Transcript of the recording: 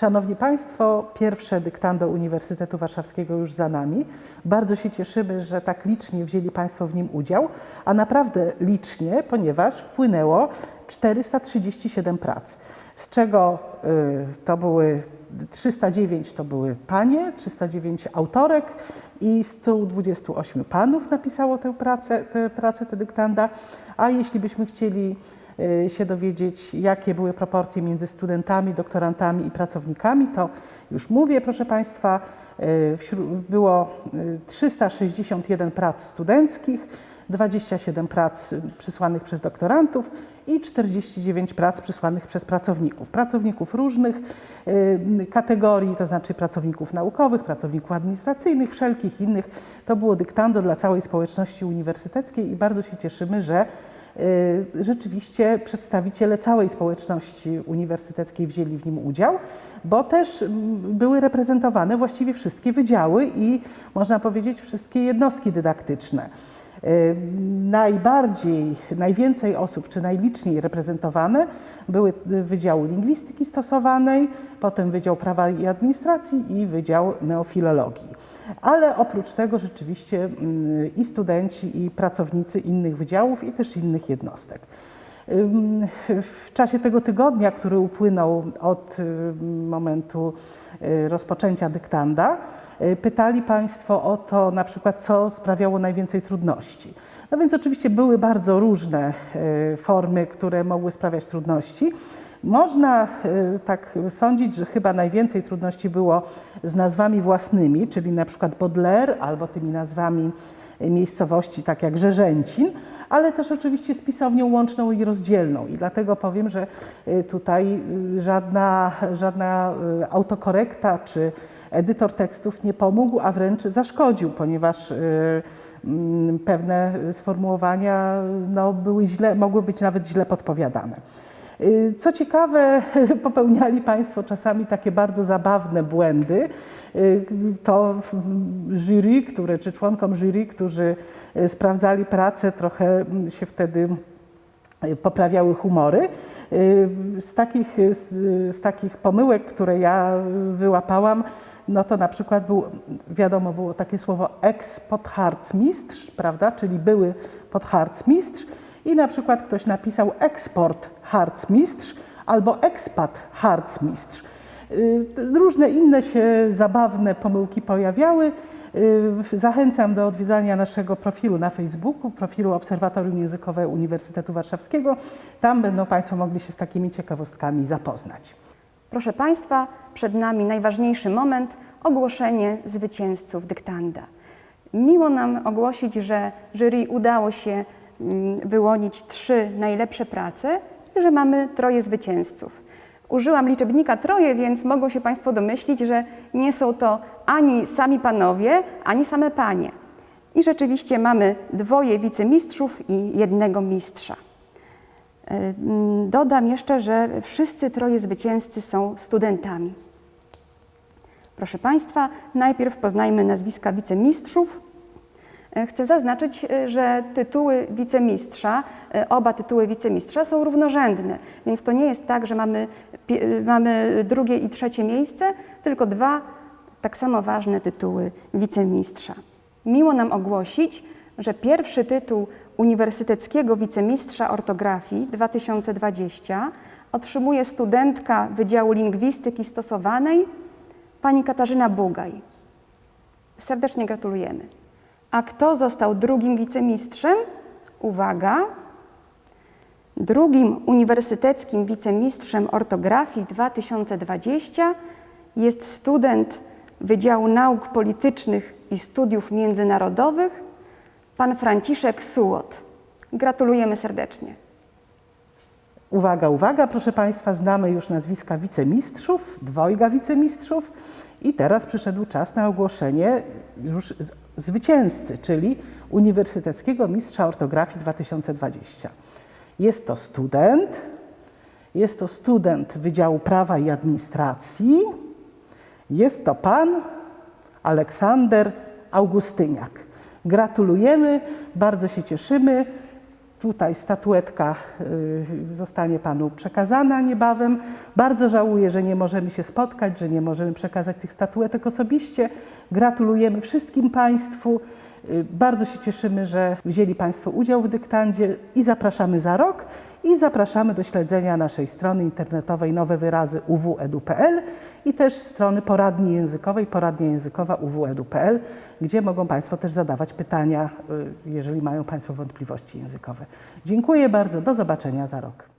Szanowni Państwo, pierwsze dyktando Uniwersytetu Warszawskiego już za nami. Bardzo się cieszymy, że tak licznie wzięli Państwo w nim udział, a naprawdę licznie, ponieważ wpłynęło 437 prac, z czego y, to były 309 to były panie, 309 autorek i 128 panów napisało tę pracę, tę pracę, te dyktanda. A jeśli byśmy chcieli się dowiedzieć, jakie były proporcje między studentami, doktorantami i pracownikami, to już mówię, proszę Państwa, y, było y, 361 prac studenckich, 27 prac y, przysłanych przez doktorantów i 49 prac przysłanych przez pracowników. Pracowników różnych y, kategorii, to znaczy pracowników naukowych, pracowników administracyjnych, wszelkich innych. To było dyktando dla całej społeczności uniwersyteckiej i bardzo się cieszymy, że y, rzeczywiście przedstawiciele całej społeczności uniwersyteckiej wzięli w nim udział, bo też mm, były reprezentowane właściwie wszystkie wydziały i można powiedzieć wszystkie jednostki dydaktyczne. Najbardziej, najwięcej osób, czy najliczniej reprezentowane były Wydziały Lingwistyki Stosowanej, potem Wydział Prawa i Administracji i Wydział Neofilologii. Ale oprócz tego rzeczywiście mm, i studenci, i pracownicy innych wydziałów, i też innych jednostek. W czasie tego tygodnia, który upłynął od y, momentu y, rozpoczęcia dyktanda, pytali Państwo o to, na przykład, co sprawiało najwięcej trudności. No więc oczywiście były bardzo różne y, formy, które mogły sprawiać trudności. Można y, tak sądzić, że chyba najwięcej trudności było z nazwami własnymi, czyli na przykład Baudelaire albo tymi nazwami miejscowości, tak jak Rzerzęcin, ale też oczywiście z pisownią łączną i rozdzielną. I dlatego powiem, że y, tutaj żadna, żadna autokorekta czy edytor tekstów nie pomógł, a wręcz zaszkodził, ponieważ mm, pewne sformułowania no, były źle, mogły być nawet źle podpowiadane. Y, Co ciekawe, popełniali Państwo czasami takie bardzo zabawne błędy. Y, To jury, które, czy członkom jury, którzy y, sprawdzali pracę, trochę mm, się wtedy poprawiały humory. Z takich, z, z takich pomyłek, które ja wyłapałam, no to na przykład był, wiadomo było takie słowo ex-podharcmistrz, prawda, czyli były podharcmistrz i na przykład ktoś napisał eksport harcmistrz albo ekspat harcmistrz. Y, Różne inne się zabawne pomyłki pojawiały. Y, Zachęcam do odwiedzania naszego profilu na Facebooku, profilu Obserwatorium Językowe Uniwersytetu Warszawskiego. Tam będą Państwo mogli się z takimi ciekawostkami zapoznać. Proszę Państwa, przed nami najważniejszy moment ogłoszenie zwycięzców dyktanda. Miło nam ogłosić, że jury udało się wyłonić trzy najlepsze prace i że mamy troje zwycięzców. Użyłam liczebnika troje, więc mogą się Państwo domyślić, że nie są to ani sami panowie, ani same panie. I rzeczywiście mamy dwoje wicemistrzów i jednego mistrza. Mm, Dodam jeszcze, że wszyscy troje zwycięzcy są studentami. Proszę Państwa, najpierw poznajmy nazwiska wicemistrzów. Chcę zaznaczyć, e, że tytuły wicemistrza, e, oba tytuły wicemistrza są równorzędne, więc to nie jest tak, że mamy, e, mamy drugie i trzecie miejsce, tylko dwa tak samo ważne tytuły wicemistrza. Miło nam ogłosić, że pierwszy tytuł Uniwersyteckiego Wicemistrza Ortografii 2020 otrzymuje studentka Wydziału Lingwistyki Stosowanej pani Katarzyna Bugaj. Serdecznie gratulujemy. A kto został drugim wicemistrzem? Uwaga! Drugim uniwersyteckim wicemistrzem ortografii 2020 jest student Wydziału Nauk Politycznych i Studiów Międzynarodowych, pan Franciszek Sułot. Gratulujemy serdecznie. Uwaga, uwaga, proszę Państwa, znamy już nazwiska wicemistrzów, dwojga wicemistrzów i teraz przyszedł czas na ogłoszenie już zwycięzcy, czyli Uniwersyteckiego Mistrza Ortografii 2020. Jest to student, jest to student Wydziału Prawa i Administracji, jest to pan Aleksander Augustyniak. Gratulujemy, bardzo się cieszymy. Tutaj statuetka y, zostanie Panu przekazana niebawem. Bardzo żałuję, że nie możemy się spotkać, że nie możemy przekazać tych statuetek osobiście. Gratulujemy wszystkim Państwu. Bardzo się cieszymy, że wzięli Państwo udział w dyktandzie i zapraszamy za rok. I zapraszamy do śledzenia naszej strony internetowej Nowe Wyrazy uwedu.pl i też strony poradni językowej, poradnia językowa uwedu.pl, gdzie mogą Państwo też zadawać pytania, y, jeżeli mają Państwo wątpliwości językowe. Dziękuję bardzo, do zobaczenia za rok.